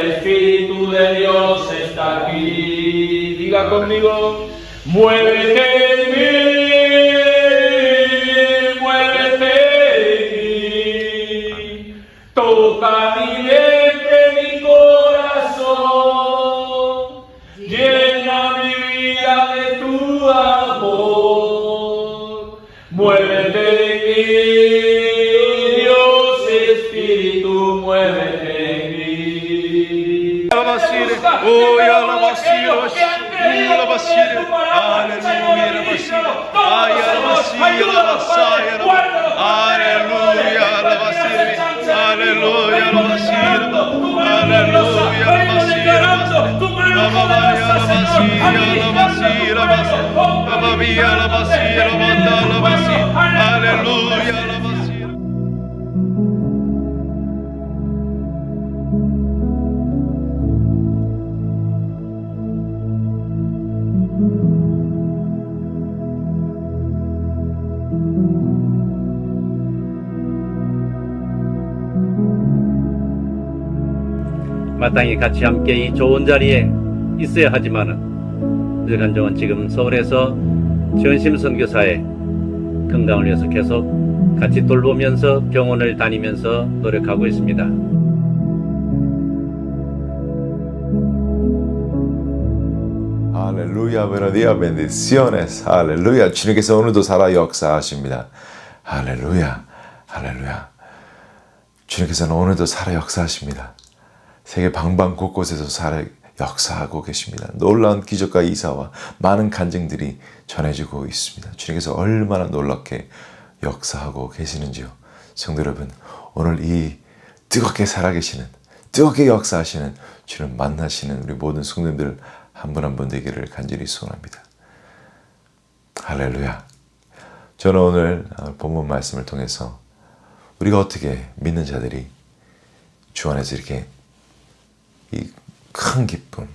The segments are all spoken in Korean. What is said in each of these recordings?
Espíritu de Dios está aquí. Diga conmigo, muévete en mí, muévete en mí. Toca mi mente, mi corazón. Llena mi vida de tu amor. Muévete en mí, basire, oh ya la basire, oh la basire, alleluia la basire, ay ya la basire, la basire, alleluia la basire, alleluia la basire, alleluia la basire, la babaya la basire, la basire, la basire, babaya la basire, la basire, alleluia la basire. 마땅히 같이 함께 이 좋은 자리에 있어야 하지만은 늘 한정은 지금 서울에서 전심 선교사의 건강을 위해서 계속 같이 돌보면서 병원을 다니면서 노력하고 있습니다. 할렐루야, días, bendiciones. 할렐루야. 주님께서 오늘도 살아 역사하십니다. 할렐루야, 할렐루야. 주님께서는 오늘도 살아 역사하십니다. 세계 방방 곳곳에서 살아 역사하고 계십니다. 놀라운 기적과 이사와 많은 간증들이 전해지고 있습니다. 주님께서 얼마나 놀랍게 역사하고 계시는지요. 성도 여러분, 오늘 이 뜨겁게 살아계시는, 뜨겁게 역사하시는 주님 만나시는 우리 모든 성도님들 한 분 한 분 되기를 간절히 소원합니다. 할렐루야. 저는 오늘 본문 말씀을 통해서 우리가 어떻게 믿는 자들이 주 안에서 이렇게 이 큰 기쁨,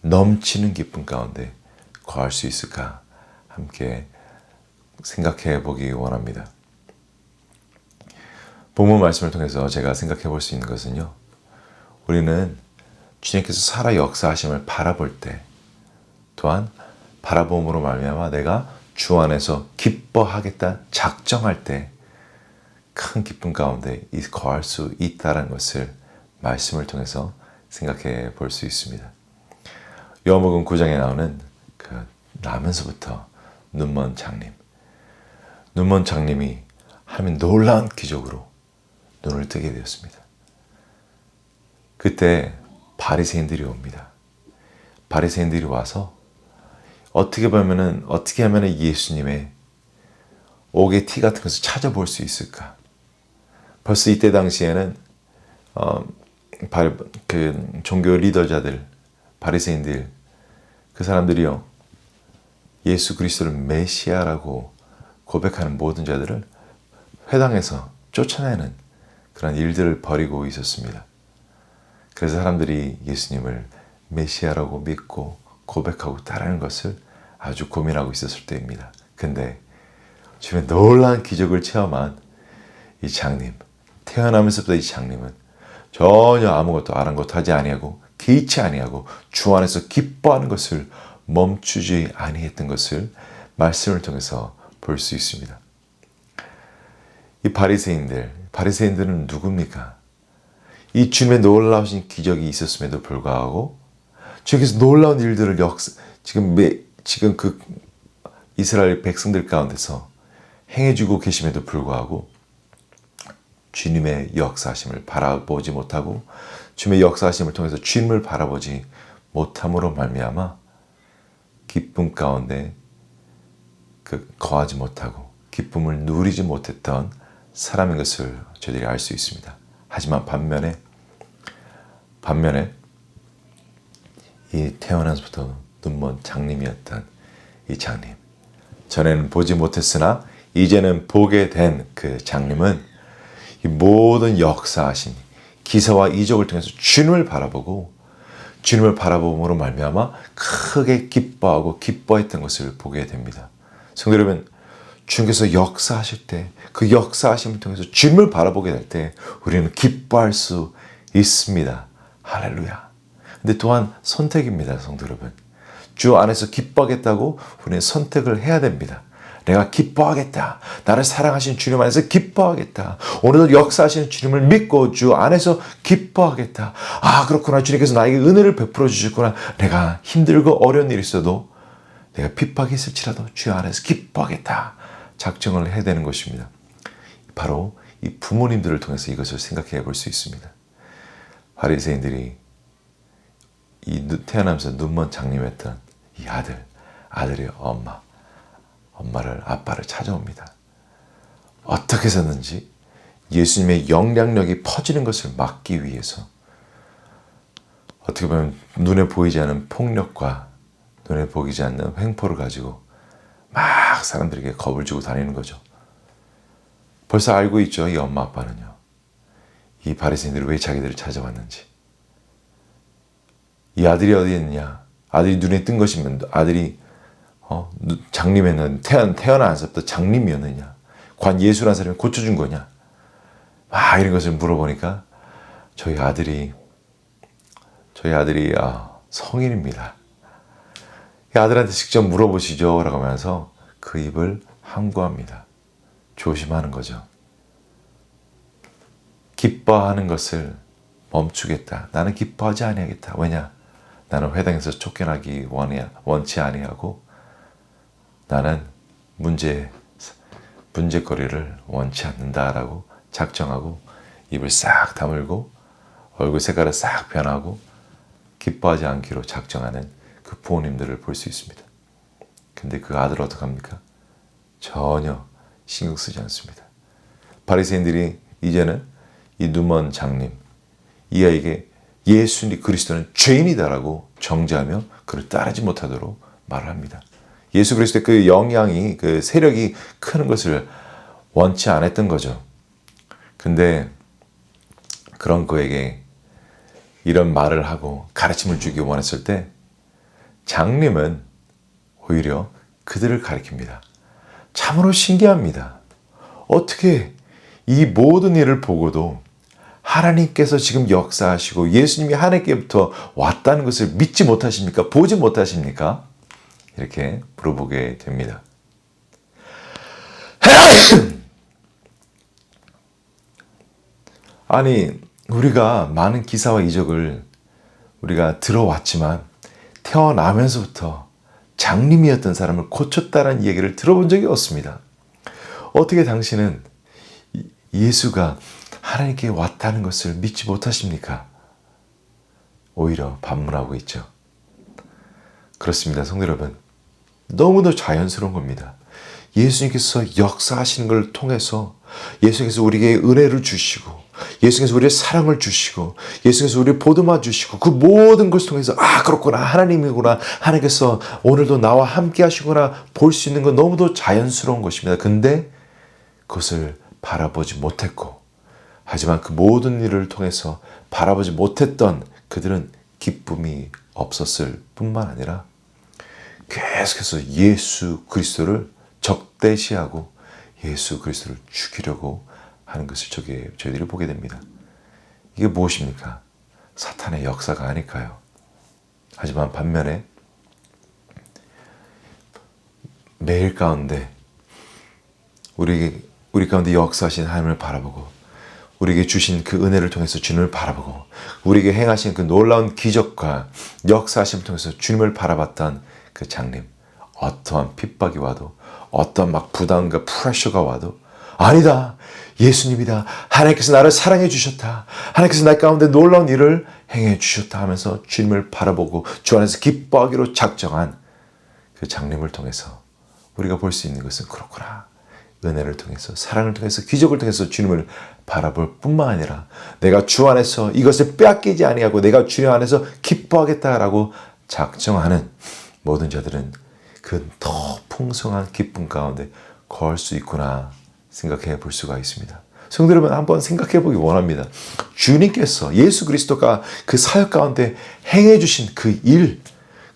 넘치는 기쁨 가운데 거할 수 있을까 함께 생각해 보기 원합니다. 본문 말씀을 통해서 제가 생각해 볼 수 있는 것은요. 우리는 주님께서 살아 역사하심을 바라볼 때 또한 바라봄으로 말미암아 내가 주 안에서 기뻐하겠다 작정할 때 큰 기쁨 가운데 이 거할 수 있다는 것을 말씀을 통해서 생각해 볼 수 있습니다. 요한복음 9장에 나오는 그 나면서부터 눈먼 장님, 눈먼 장님이 하나님 놀라운 기적으로 눈을 뜨게 되었습니다. 그때 바리새인들이 옵니다. 바리새인들이 와서 어떻게 보면은 어떻게 하면 예수님의 옥의 티 같은 것을 찾아볼 수 있을까? 벌써 이때 당시에는 어, 바, 그 종교 리더자들, 바리새인들 그 사람들이요 예수 그리스도를 메시아라고 고백하는 모든 자들을 회당에서 쫓아내는 그런 일들을 벌이고 있었습니다. 그래서 사람들이 예수님을 메시아라고 믿고 고백하고 따르는 것을 아주 고민하고 있었을 때입니다. 근데 주변 놀라운 기적을 체험한 이 장님, 태어나면서부터 이 장님은 전혀 아무것도 아랑곳하지 아니하고 개의치 아니하고 주 안에서 기뻐하는 것을 멈추지 아니했던 것을 말씀을 통해서 볼 수 있습니다. 이 바리새인들, 바리새인들은 누굽니까? 이 주님의 놀라우신 기적이 있었음에도 불구하고 주님께서 놀라운 일들을 역 지금 매, 지금 그 이스라엘 백성들 가운데서 행해주고 계심에도 불구하고 주님의 역사하심을 바라보지 못하고 주님의 역사하심을 통해서 주님을 바라보지 못함으로 말미암아 기쁨 가운데 그 거하지 못하고 기쁨을 누리지 못했던 사람인 것을 저희들이 알 수 있습니다. 하지만 반면에 반면에 이 태어나서부터 눈먼 장님이었던 이 장님 전에는 보지 못했으나 이제는 보게 된 그 장님은 이 모든 역사하신 기사와 이적을 통해서 주님을 바라보고 주님을 바라봄으로 말미암아 크게 기뻐하고 기뻐했던 것을 보게 됩니다. 성도 여러분, 주님께서 역사하실 때 그 역사하심을 통해서 주님을 바라보게 될 때 우리는 기뻐할 수 있습니다. 할렐루야. 근데 또한 선택입니다, 성도 여러분. 주 안에서 기뻐하겠다고 우리는 선택을 해야 됩니다. 내가 기뻐하겠다. 나를 사랑하신 주님 안에서 기뻐하겠다. 오늘도 역사하시는 주님을 믿고 주 안에서 기뻐하겠다. 아, 그렇구나. 주님께서 나에게 은혜를 베풀어 주셨구나. 내가 힘들고 어려운 일이 있어도 내가 핍박이 있을지라도 주 안에서 기뻐하겠다. 작정을 해야 되는 것입니다. 바로 이 부모님들을 통해서 이것을 생각해 볼 수 있습니다. 바리새인들이 이 눈- 태어나면서 눈먼 장님했던 이 아들, 아들의 엄마, 엄마를 아빠를 찾아옵니다. 어떻게 해서든지 예수님의 영향력이 퍼지는 것을 막기 위해서 어떻게 보면 눈에 보이지 않는 폭력과 눈에 보이지 않는 횡포를 가지고 막 사람들에게 겁을 주고 다니는 거죠. 벌써 알고 있죠, 이 엄마 아빠는요. 이 바리새인들이 왜 자기들을 찾아왔는지. 이 아들이 어디 있느냐? 아들이 눈에 뜬 것이면 아들이 어, 누- 장님에는 태어난 태어나서부터 장님이었느냐? 관 예수라는 사람이 고쳐준 거냐? 막 이런 것을 물어보니까 저희 아들이 저희 아들이 아, 성인입니다. 이 아들한테 직접 물어보시죠. 라고 하면서 그 입을 항구합니다. 조심하는 거죠. 기뻐하는 것을 멈추겠다. 나는 기뻐하지 아니하겠다. 왜냐? 나는 회당에서 쫓겨나기 원이, 원치 아니하고 나는 문제 문제거리를 원치 않는다라고 작정하고 입을 싹 다물고 얼굴 색깔을 싹 변하고 기뻐하지 않기로 작정하는 그 부모님들을 볼 수 있습니다. 근데 그 아들 어떡합니까? 전혀 신경 쓰지 않습니다. 바리새인들이 이제는 이 눈먼 장님 이 아이에게 예수님 그리스도는 죄인이다라고 정죄하며 그를 따르지 못하도록 말을 합니다. 예수 그리스도의 그 영향이 그 세력이 크는 것을 원치 않았던 거죠. 근데 그런 그에게 이런 말을 하고 가르침을 주기 원했을 때 장님은 오히려 그들을 가리킵니다. 참으로 신기합니다. 어떻게 이 모든 일을 보고도 하나님께서 지금 역사하시고 예수님이 하나님께부터 왔다는 것을 믿지 못하십니까? 보지 못하십니까? 이렇게 물어보게 됩니다. 아니, 우리가 많은 기사와 이적을 우리가 들어왔지만 태어나면서부터 장님이었던 사람을 고쳤다는 얘기를 들어본 적이 없습니다. 어떻게 당신은 이- 예수가 하나님께 왔다는 것을 믿지 못하십니까? 오히려 반문하고 있죠. 그렇습니다, 성도 여러분. 너무도 자연스러운 겁니다. 예수님께서 역사하시는 걸 통해서 예수님께서 우리에게 은혜를 주시고 예수님께서 우리의 사랑을 주시고 예수님께서 우리를 보듬어 주시고 그 모든 것을 통해서 아 그렇구나 하나님이구나 하나님께서 오늘도 나와 함께 하시구나 볼 수 있는 건 너무도 자연스러운 것입니다. 근데 그것을 바라보지 못했고 하지만 그 모든 일을 통해서 바라보지 못했던 그들은 기쁨이 없었을 뿐만 아니라 계속해서 예수 그리스도를 적대시하고 예수 그리스도를 죽이려고 하는 것을 저기 저희들이 보게 됩니다. 이게 무엇입니까? 사탄의 역사가 아닐까요? 하지만 반면에 매일 가운데 우리 우리 가운데 역사하신 하나님을 바라보고 우리에게 주신 그 은혜를 통해서 주님을 바라보고 우리에게 행하신 그 놀라운 기적과 역사하심을 통해서 주님을 바라봤던 그 장님 어떠한 핍박이 와도 어떠한 막 부담과 프레셔가 와도 아니다. 예수님이다. 하나님께서 나를 사랑해 주셨다. 하나님께서 나 가운데 놀라운 일을 행해 주셨다 하면서 주님을 바라보고 주 안에서 기뻐하기로 작정한 그 장님을 통해서 우리가 볼 수 있는 것은 그렇구나. 은혜를 통해서 사랑을 통해서 기적을 통해서 주님을 바라볼 뿐만 아니라 내가 주 안에서 이것을 빼앗기지 아니하고 내가 주님 안에서 기뻐하겠다라고 작정하는 모든 자들은 그 더 풍성한 기쁨 가운데 거할 수 있구나 생각해 볼 수가 있습니다. 성도 여러분 한번 생각해 보기 원합니다. 주님께서 예수 그리스도가 그 사역 가운데 행해 주신 그 일,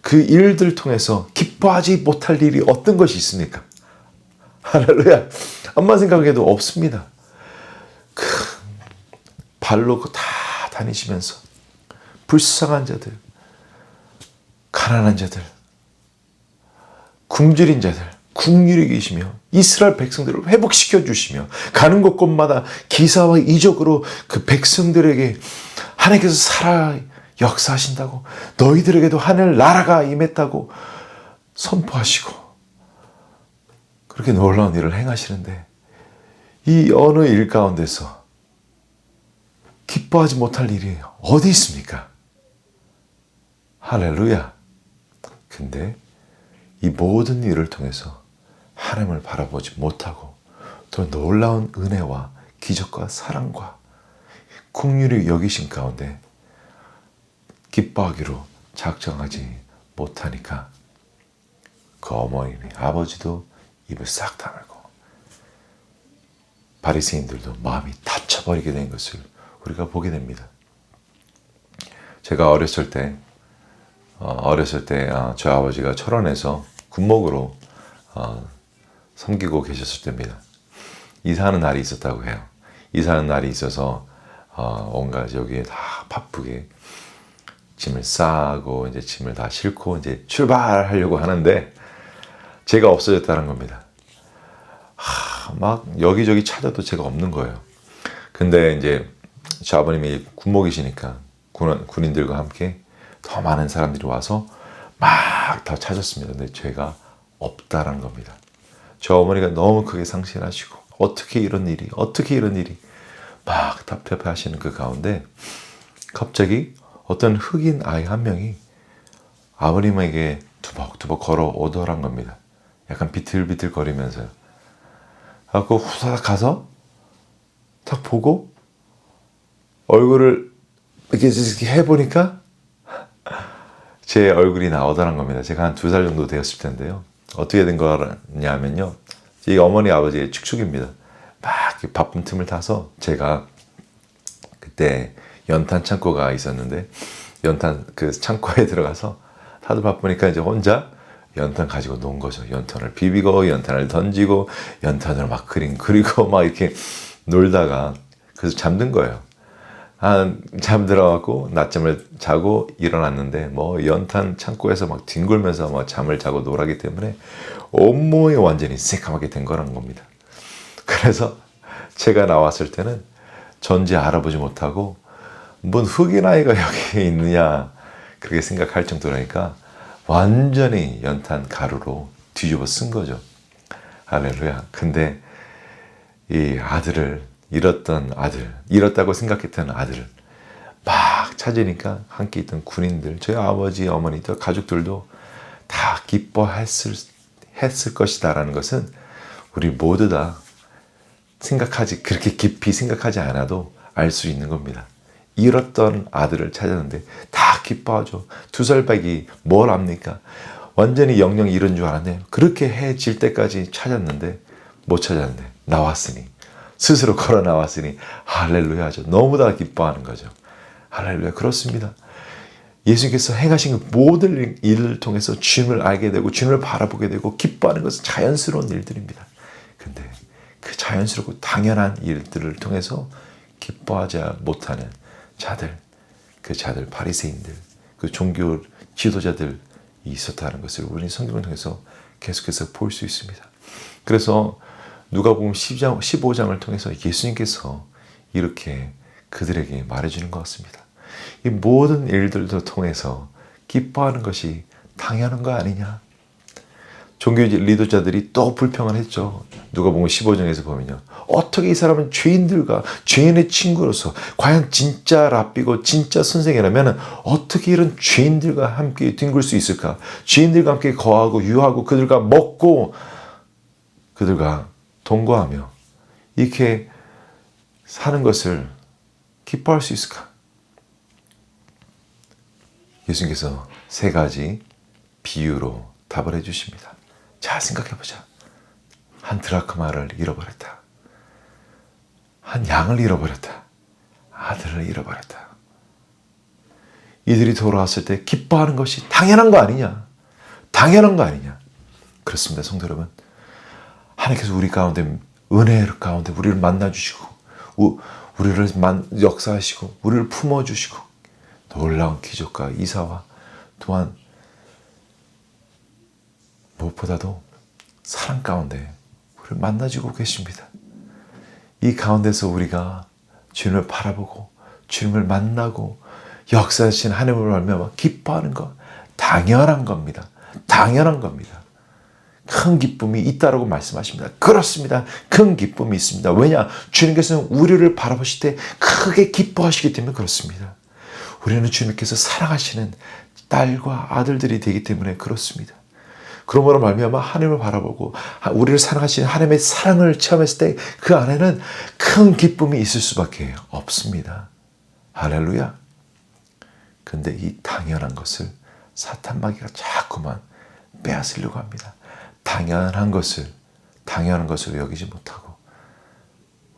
그 일들 통해서 기뻐하지 못할 일이 어떤 것이 있습니까? 할렐루야. 암만 생각해도 없습니다. 그 발로 다 다니시면서 불쌍한 자들, 가난한 자들, 굶주린 자들, 국률이 계시며 이스라엘 백성들을 회복시켜 주시며 가는 곳곳마다 기사와 이적으로 그 백성들에게 하나님께서 살아 역사하신다고 너희들에게도 하늘 나라가 임했다고 선포하시고 그렇게 놀라운 일을 행하시는데 이 어느 일 가운데서 기뻐하지 못할 일이 어디 있습니까? 할렐루야. 근데 이 모든 일을 통해서 하나님을 바라보지 못하고 더 놀라운 은혜와 기적과 사랑과 국률이 여기신 가운데 기뻐하기로 작정하지 못하니까 그 어머니 아버지도 입을 싹 다물고 바리새인들도 마음이 다쳐버리게 된 것을 우리가 보게 됩니다. 제가 어렸을 때 어, 어렸을 때 아, 저희 아버지가 철원에서 군목으로 어, 섬기고 계셨을 때입니다. 이사하는 날이 있었다고 해요. 이사하는 날이 있어서 어, 온갖 여기에 다 바쁘게 짐을 싸고 이제 짐을 다 싣고 이제 출발하려고 하는데 제가 없어졌다는 겁니다. 하, 막 여기저기 찾아도 제가 없는 거예요. 근데 이제 저 아버님이 군목이시니까 군, 군인들과 함께 더 많은 사람들이 와서 막 다 찾았습니다. 근데 제가 없다라는 겁니다. 저 어머니가 너무 크게 상실하시고 어떻게 이런 일이 어떻게 이런 일이 막 답답해 하시는 그 가운데 갑자기 어떤 흑인 아이 한 명이 아버님에게 두벅두벅 걸어 오더란 겁니다. 약간 비틀비틀 거리면서요. 하고 후사닥 가서 딱 보고 얼굴을 이렇게 해보니까 제 얼굴이 나오더란 겁니다. 제가 한 두 살 정도 되었을 텐데요. 어떻게 된 거냐면요. 이 어머니 아버지의 축축입니다. 막 바쁜 틈을 타서 제가 그때 연탄 창고가 있었는데 연탄 그 창고에 들어가서 다들 바쁘니까 이제 혼자 연탄 가지고 논 거죠. 연탄을 비비고 연탄을 던지고 연탄으로 막 그림 그리고 막 이렇게 놀다가 그래서 잠든 거예요. 한 잠들어갖고 낮잠을 자고 일어났는데 뭐 연탄 창고에서 막 뒹굴면서 막 잠을 자고 놀았기 때문에 온몸이 완전히 새까맣게 된 거라는 겁니다. 그래서 제가 나왔을 때는 전지 알아보지 못하고 뭔 흑인 아이가 여기 있느냐 그렇게 생각할 정도라니까 완전히 연탄 가루로 뒤집어 쓴 거죠. 할렐루야. 근데 이 아들을 잃었던 아들, 잃었다고 생각했던 아들을 막 찾으니까 함께 있던 군인들, 저희 아버지, 어머니, 또 가족들도 다 기뻐했을 했을 것이다라는 것은 우리 모두 다 생각하지 그렇게 깊이 생각하지 않아도 알 수 있는 겁니다. 잃었던 아들을 찾았는데 다 기뻐하죠. 두 살박이 뭘 압니까? 완전히 영영 잃은 줄 알았네요. 그렇게 해질 때까지 찾았는데 못 찾았는데 나왔으니 스스로 걸어 나왔으니 할렐루야죠. 너무나 기뻐하는 거죠. 할렐루야 그렇습니다. 예수님께서 행하신 그 모든 일을 통해서 주님을 알게 되고 주님을 바라보게 되고 기뻐하는 것은 자연스러운 일들입니다. 근데 그 자연스럽고 당연한 일들을 통해서 기뻐하지 못하는 자들, 그 자들 바리새인들, 그 종교 지도자들이 있었다는 것을 우리는 성경을 통해서 계속해서 볼 수 있습니다. 그래서 누가복음 10장, 15장을 통해서 예수님께서 이렇게 그들에게 말해주는 것 같습니다. 이 모든 일들도 통해서 기뻐하는 것이 당연한 거 아니냐? 종교 리더자들이 또 불평을 했죠. 누가 보면 15장에서 보면요. 어떻게 이 사람은 죄인들과 죄인의 친구로서 과연 진짜 랍비고 진짜 선생이라면 어떻게 이런 죄인들과 함께 뒹굴 수 있을까? 죄인들과 함께 거하고 유하고 그들과 먹고 그들과 동거하며 이렇게 사는 것을 기뻐할 수 있을까? 예수님께서 세 가지 비유로 답을 해주십니다. 잘 생각해보자. 한 드라크마를 잃어버렸다. 한 양을 잃어버렸다. 아들을 잃어버렸다. 이들이 돌아왔을 때 기뻐하는 것이 당연한 거 아니냐? 당연한 거 아니냐? 그렇습니다, 성도 여러분. 하나님께서 우리 가운데 은혜 가운데 우리를 만나 주시고 우리를 역사하시고 우리를 품어 주시고 놀라운 기적과 이사와 또한 무엇보다도 사랑 가운데 우리를 만나주고 계십니다. 이 가운데서 우리가 주님을 바라보고 주님을 만나고 역사하신 하나님을 알며 기뻐하는 것 당연한 겁니다. 당연한 겁니다. 큰 기쁨이 있다라고 말씀하십니다. 그렇습니다. 큰 기쁨이 있습니다. 왜냐? 주님께서는 우리를 바라보실 때 크게 기뻐하시기 때문에 그렇습니다. 우리는 주님께서 사랑하시는 딸과 아들들이 되기 때문에 그렇습니다. 그러므로 말미암아 하나님을 바라보고 우리를 사랑하시는 하나님의 사랑을 체험했을 때 그 안에는 큰 기쁨이 있을 수밖에 없습니다. 할렐루야. 근데 이 당연한 것을 사탄 마귀가 자꾸만 빼앗으려고 합니다. 당연한 것을 당연한 것으로 여기지 못하고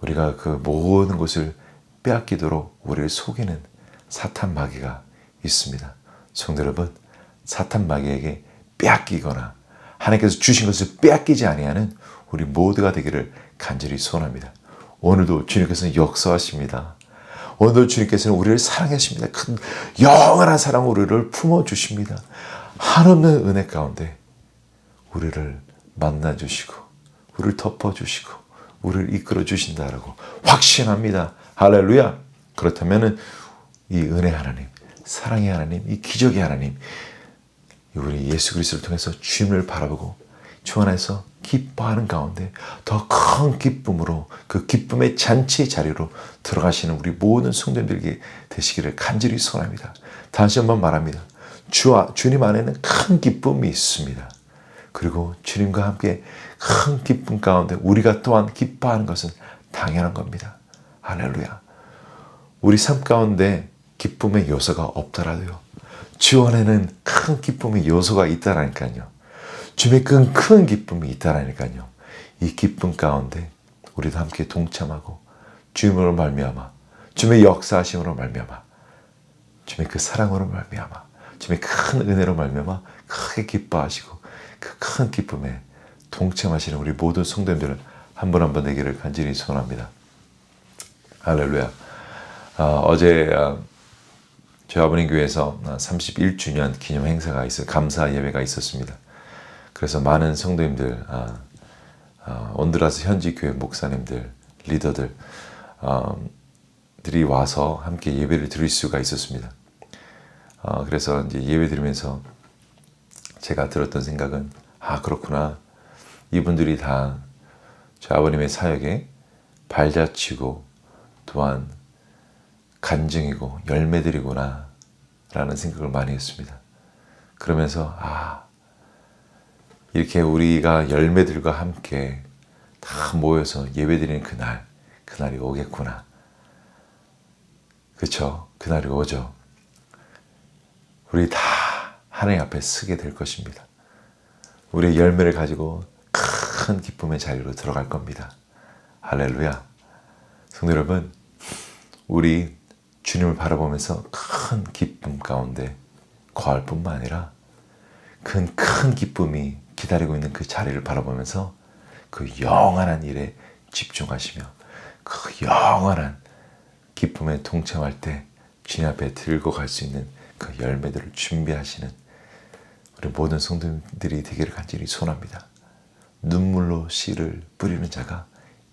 우리가 그 모든 것을 빼앗기도록 우리를 속이는 사탄 마귀가 있습니다. 성도 여러분, 사탄 마귀에게 빼앗기거나 하나님께서 주신 것을 빼앗기지 아니하는 우리 모두가 되기를 간절히 소원합니다. 오늘도 주님께서는 역사하십니다. 오늘도 주님께서는 우리를 사랑하십니다. 큰 영원한 사랑 우리를 품어 주십니다. 한없는 은혜 가운데 우리를 만나 주시고 우리를 덮어 주시고 우리를 이끌어 주신다라고 확신합니다. 할렐루야. 그렇다면은 이 은혜 하나님, 사랑의 하나님, 이 기적의 하나님, 우리 예수 그리스도를 통해서 주님을 바라보고 주 안에서 기뻐하는 가운데 더 큰 기쁨으로 그 기쁨의 잔치 자리로 들어가시는 우리 모든 성도님들에게 되시기를 간절히 소원합니다. 다시 한번 말합니다. 주, 주님 안에는 큰 기쁨이 있습니다. 그리고 주님과 함께 큰 기쁨 가운데 우리가 또한 기뻐하는 것은 당연한 겁니다. 할렐루야. 우리 삶 가운데 기쁨의 요소가 없더라도요. 주 안에는 큰 기쁨의 요소가 있다라니까요. 주님의 큰, 큰 기쁨이 있다라니까요. 이 기쁨 가운데 우리도 함께 동참하고 주님으로 말미암아 주님의 역사하심으로 말미암아 주님의 그 사랑으로 말미암아 주님의 큰 은혜로 말미암아 크게 기뻐하시고 그 큰 기쁨에 동참하시는 우리 모든 성도님들은 한분 한 분 되기를 간절히 소원합니다. 할렐루야. 어, 제 어, 저희 아버님 교회에서 31주년 기념 행사가 있어 감사 예배가 있었습니다. 그래서 많은 성도님들, 아, 아, 온두라스 현지 교회 목사님들, 리더들 어, 들이 와서 함께 예배를 드릴 수가 있었습니다. 어, 그래서 이제 예배 드리면서 제가 들었던 생각은 아 그렇구나 이분들이 다 저 아버님의 사역에 발자취고 또한 간증이고 열매들이구나 라는 생각을 많이 했습니다. 그러면서 아 이렇게 우리가 열매들과 함께 다 모여서 예배드리는 그날 그날이 오겠구나. 그쵸? 그날이 오죠. 우리 다 하나님 앞에 서게 될 것입니다. 우리의 열매를 가지고 큰 기쁨의 자리로 들어갈 겁니다. 할렐루야. 성도 여러분, 우리 주님을 바라보면서 큰 기쁨 가운데 거할 뿐만 아니라 큰, 큰 기쁨이 기다리고 있는 그 자리를 바라보면서 그 영원한 일에 집중하시며 그 영원한 기쁨에 동참할 때 주님 앞에 들고 갈 수 있는 그 열매들을 준비하시는 우리 모든 성도들이 되기를 간절히 소원합니다. 눈물로 씨를 뿌리는 자가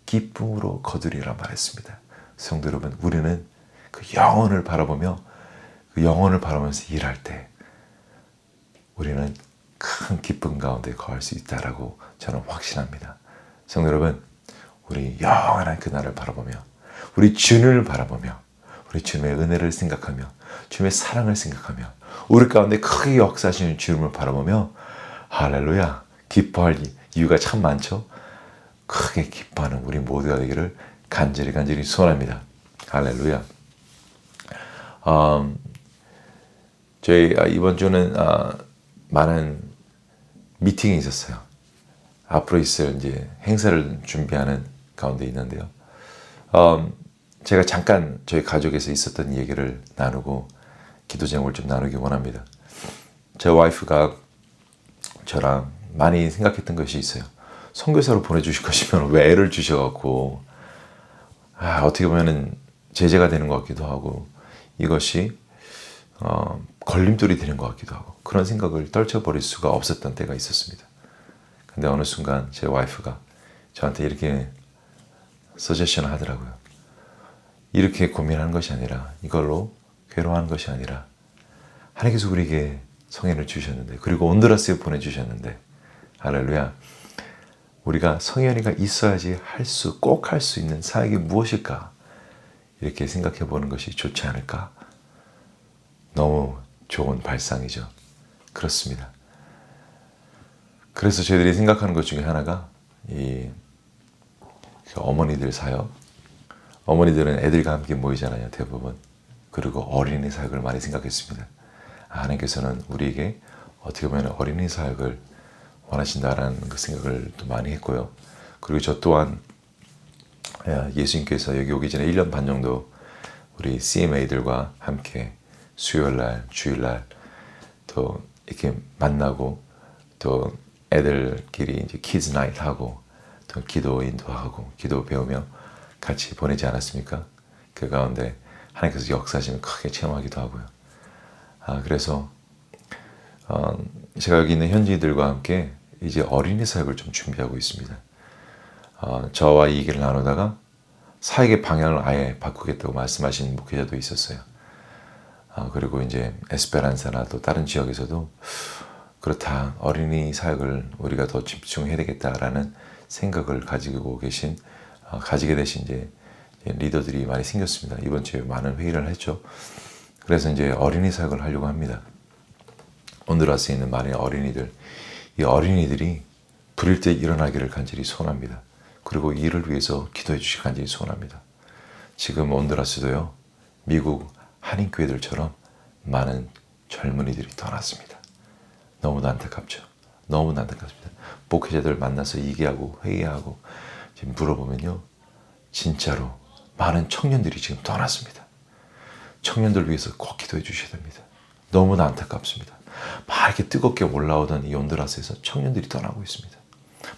기쁨으로 거두리라 말했습니다. 성도 여러분, 우리는 그 영혼을 바라보며 그 영혼을 바라보면서 일할 때 우리는 큰 기쁨 가운데 거할 수 있다라고 저는 확신합니다. 성도 여러분, 우리 영원한 그날을 바라보며 우리 주님을 바라보며 우리 주님의 은혜를 생각하며 주님의 사랑을 생각하며 우리 가운데 크게 역사하시는 주님을 바라보며 할렐루야 기뻐할 이유가 참 많죠. 크게 기뻐하는 우리 모두가 되기를 간절히 간절히 소원합니다. 할렐루야. 음, 저희 이번 주는 아, 많은 미팅이 있었어요. 앞으로 있을 이제 행사를 준비하는 가운데 있는데요. 음, 제가 잠깐 저희 가족에서 있었던 얘기를 나누고 기도 제목을 좀 나누기 원합니다. 제 와이프가 저랑 많이 생각했던 것이 있어요. 선교사로 보내주실 것이면 왜 애를 주셔갖고 아, 어떻게 보면은 제재가 되는 것 같기도 하고 이것이 어, 걸림돌이 되는 것 같기도 하고 그런 생각을 떨쳐버릴 수가 없었던 때가 있었습니다. 근데 어느 순간 제 와이프가 저한테 이렇게 서제션을 하더라고요. 이렇게 고민하는 것이 아니라 이걸로 괴로워하는 것이 아니라 하나님께서 우리에게 성인을 주셨는데 그리고 온드라스에 보내주셨는데 할렐루야. 우리가 성현이가 있어야지 할 수 꼭 할 수 있는 사역이 무엇일까? 이렇게 생각해 보는 것이 좋지 않을까? 너무 좋은 발상이죠. 그렇습니다. 그래서 저희들이 생각하는 것 중에 하나가 이 어머니들 사역 어머니들은 애들과 함께 모이잖아요 대부분 그리고 어린이 사역을 많이 생각했습니다 아, 하나님께서는 우리에게 어떻게 보면 어린이 사역을 원하신다라는 그 생각을 또 많이 했고요. 그리고 저 또한 야, 예수님께서 여기 오기 전에 1년 반 정도 우리 CMA들과 함께 수요일 날, 주일 날또 이렇게 만나고 또 애들끼리 이제 키즈 나이트 하고 또 기도 인도하고 기도 배우며 같이 보내지 않았습니까? 그 가운데 하나님께서 역사하시면 크게 체험하기도 하고요. 아, 그래서 어, 제가 여기 있는 현지인들과 함께 이제 어린이 사역을 좀 준비하고 있습니다. 어, 저와 이 얘기를 나누다가 사역의 방향을 아예 바꾸겠다고 말씀하신 목회자도 있었어요. 어, 그리고 이제 에스페란사나 또 다른 지역에서도 그렇다 어린이 사역을 우리가 더 집중해야 되겠다라는 생각을 가지고 계신 어, 가지게 되신 이제 리더들이 많이 생겼습니다. 이번 주에 많은 회의를 했죠. 그래서 이제 어린이 사역을 하려고 합니다. 온두라스에 있는 많은 어린이들, 이 어린이들이 부릴 때 일어나기를 간절히 소원합니다. 그리고 이를 위해서 기도해 주시 간절히 소원합니다. 지금 온두라스도요, 미국 한인교회들처럼 많은 젊은이들이 떠났습니다. 너무나 안타깝죠. 너무나 안타깝습니다. 목회자들 만나서 얘기하고 회의하고 지금 물어보면요, 진짜로 많은 청년들이 지금 떠났습니다. 청년들 위해서 꼭 기도해 주셔야 됩니다. 너무나 안타깝습니다. 막 이렇게 뜨겁게 올라오던 이 온드라스에서 청년들이 떠나고 있습니다.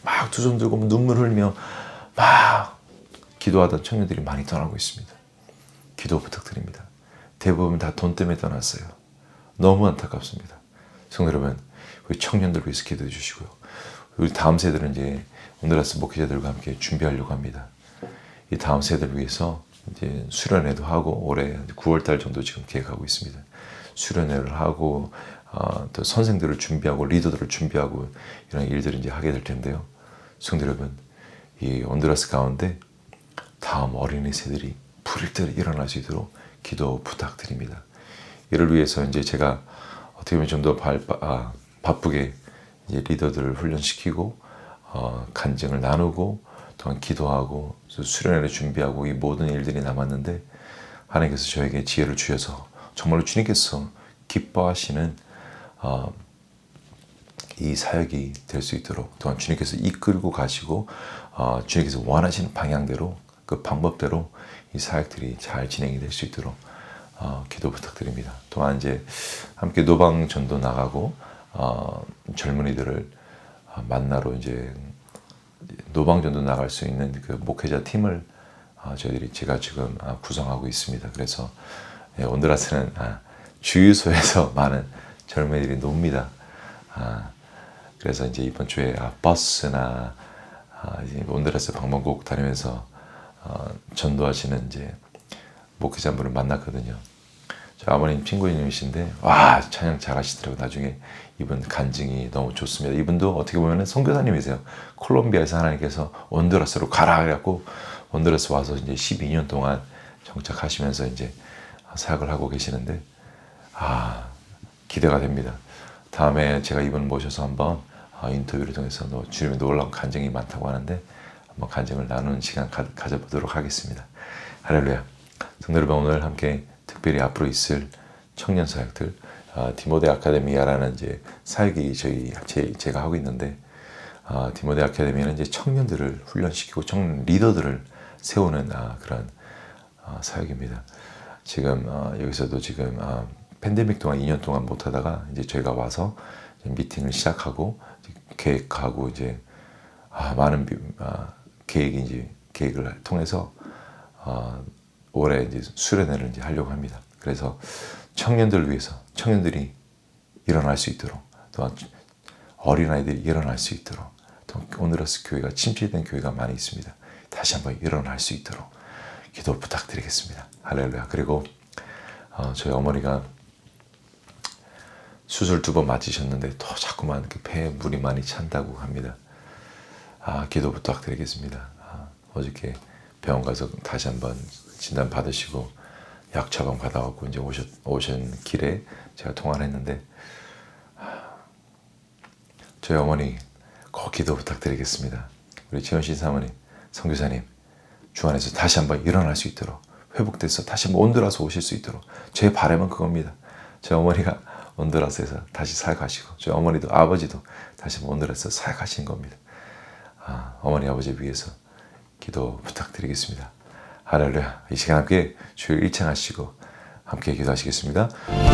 막 두 손 들고 눈물 흘리며 막 기도하던 청년들이 많이 떠나고 있습니다. 기도 부탁드립니다. 대부분 다 돈 때문에 떠났어요. 너무 안타깝습니다. 성도 여러분, 우리 청년들 위해서 기도해 주시고요. 우리 다음 세대는 이제 온드라스 목회자들과 함께 준비하려고 합니다. 이 다음 세대를 위해서 이제 수련회도 하고 올해 9월 달 정도 지금 계획하고 있습니다. 수련회를 하고 어, 또 선생들을 준비하고 리더들을 준비하고 이런 일들을 이제 하게 될 텐데요. 성도 여러분, 이 온두라스 가운데 다음 어린이 세들이 부릴 때 일어날 수 있도록 기도 부탁드립니다. 이를 위해서 이제 제가 어떻게 보면 좀더 아, 바쁘게 리더들을 훈련시키고 어, 간증을 나누고 또한 기도하고 수련회를 준비하고 이 모든 일들이 남았는데 하나님께서 저에게 지혜를 주셔서 정말로 주님께서 기뻐하시는 어, 이 사역이 될 수 있도록 또한 주님께서 이끌고 가시고 어, 주님께서 원하시는 방향대로 그 방법대로 이 사역들이 잘 진행이 될 수 있도록 어, 기도 부탁드립니다. 또한 이제 함께 노방 전도 나가고 어, 젊은이들을 어, 만나러 이제 노방전도 나갈 수 있는 그 목회자 팀을 어, 저희들이 제가 지금 아, 구성하고 있습니다. 그래서 예, 온드라스는 아, 주유소에서 많은 젊은이들이 놉니다. 아, 그래서 이제 이번 주에 아, 버스나 아, 온드라스 방방곡 다니면서 어, 전도하시는 이제 목회자분을 만났거든요. 저 아버님 친구님이신데 와 찬양 잘하시더라고 나중에 이분 간증이 너무 좋습니다. 이분도 어떻게 보면 선교사님이세요. 콜롬비아에서 하나님께서 온두라스로 가라 그래갖고 온두라스 와서 이제 12년 동안 정착하시면서 이제 사역을 하고 계시는데 아 기대가 됩니다. 다음에 제가 이분 모셔서 한번 아, 인터뷰를 통해서 너 주님의 놀라운 간증이 많다고 하는데 한번 간증을 나누는 시간 가, 가져보도록 하겠습니다. 할렐루야. 성도 여러분 오늘 함께 특별히 앞으로 있을 청년 사역들 어, 디모데 아카데미아라는 이제 사역이 저희 제, 제가 하고 있는데 어, 디모데 아카데미는 이제 청년들을 훈련시키고 청년 리더들을 세우는 아, 그런 어, 사역입니다. 지금 어, 여기서도 지금 어, 팬데믹 동안 2년 동안 못 하다가 이제 저희가 와서 미팅을 시작하고 이제 계획하고 이제 아, 많은 비, 아, 계획이 이제 계획을 통해서 어, 올해 이제 수련회를 이제 하려고 합니다. 그래서 청년들을 위해서 청년들이 일어날 수 있도록 또한 어린아이들이 일어날 수 있도록 또 오늘로서 교회가 침체된 교회가 많이 있습니다. 다시 한번 일어날 수 있도록 기도 부탁드리겠습니다. 할렐루야. 그리고 어, 저희 어머니가 수술 두 번 맞으셨는데 또 자꾸만 그 폐에 물이 많이 찬다고 합니다. 아, 기도 부탁드리겠습니다. 아, 어저께 병원 가서 다시 한번 진단 받으시고 약 처방 받아갖고 이제 오셨, 오신 길에 제가 통화를 했는데 아, 저희 어머니 꼭 기도 부탁드리겠습니다. 우리 지원신 사모님, 성교사님 주 안에서 다시 한번 일어날 수 있도록 회복돼서 다시 한번 온돌아서 오실 수 있도록 제 바람은 그겁니다. 제 어머니가 온돌아서에서 다시 살가시고 저희 어머니도 아버지도 다시 온돌아서 살가신 겁니다. 아, 어머니 아버지 위해서 기도 부탁드리겠습니다. 할렐루야. 이 시간 함께 주여 일창하시고 함께 기도하시겠습니다.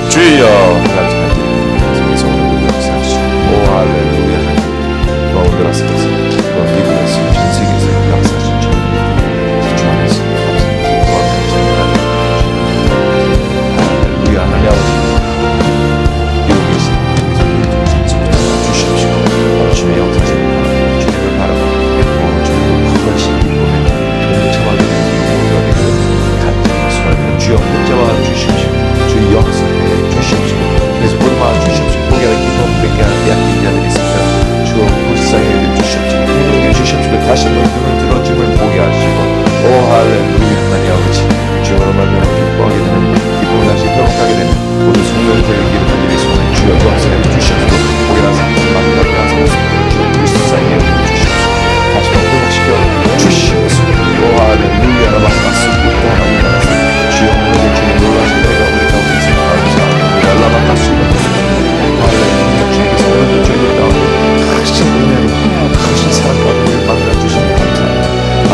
주여 감사드립니다. 오늘도 역사하시고 오 할렐루야 또 온돌아서 또 미국에서 전 세계에서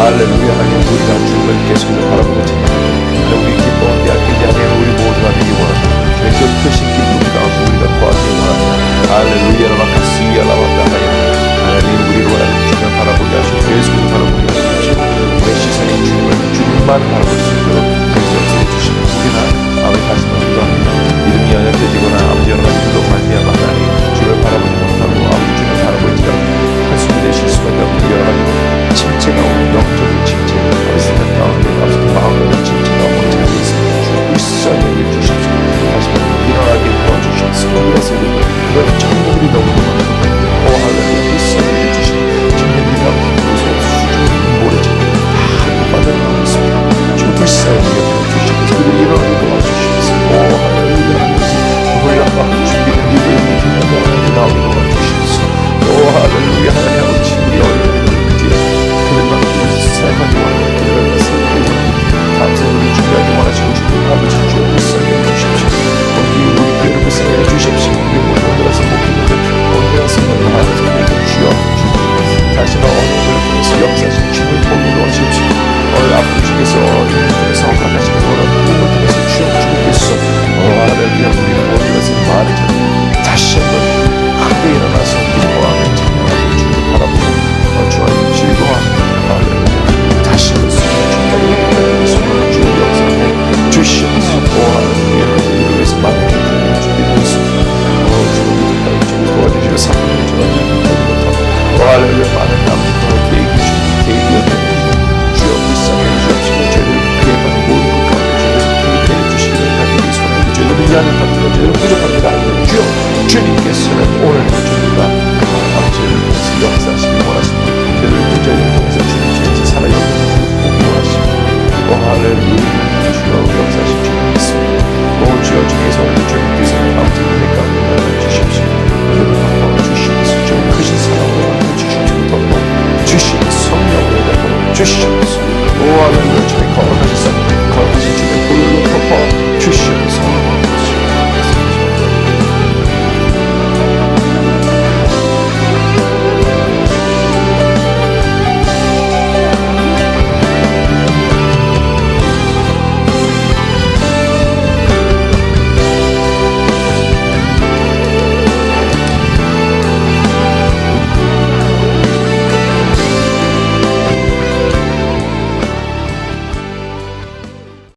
할렐루야 하나님 우리가 주님을 계속 바라보고 찬양합니다. 우리 기뻐한 대학교지 아니면 우리 모두가 되기 원합니다. 그 크신 기쁨 가운데 우리가 거하기 원합니다. 할렐루야 라바카스야 라바카 하여 하나님 우리로 하여금 주님을 바라보게 하시고 예수를 바라보게 하시고 우리 시선이 주님을 주님만 바라볼 수 있도록 역사해 주시고 우리나 아버지 다시 한번 기도합니다. 이름이 연약해지거나 아버지 여러 가지 일로 말미암아 하나님 주를 바라보지 못하고 아버지 주님을 바라보지가 한숨이 되실 수밖에 없는 여러 가지 침체가 오는 영적인 침체 아버지 생각 가운데 아버지 마음의 침체가 오는 자리에 있습니다. 주 불쌍히 여겨주십시오. 다시 한번 일어나게 도와주십시오. 그래서 그런 청년들이 너무너무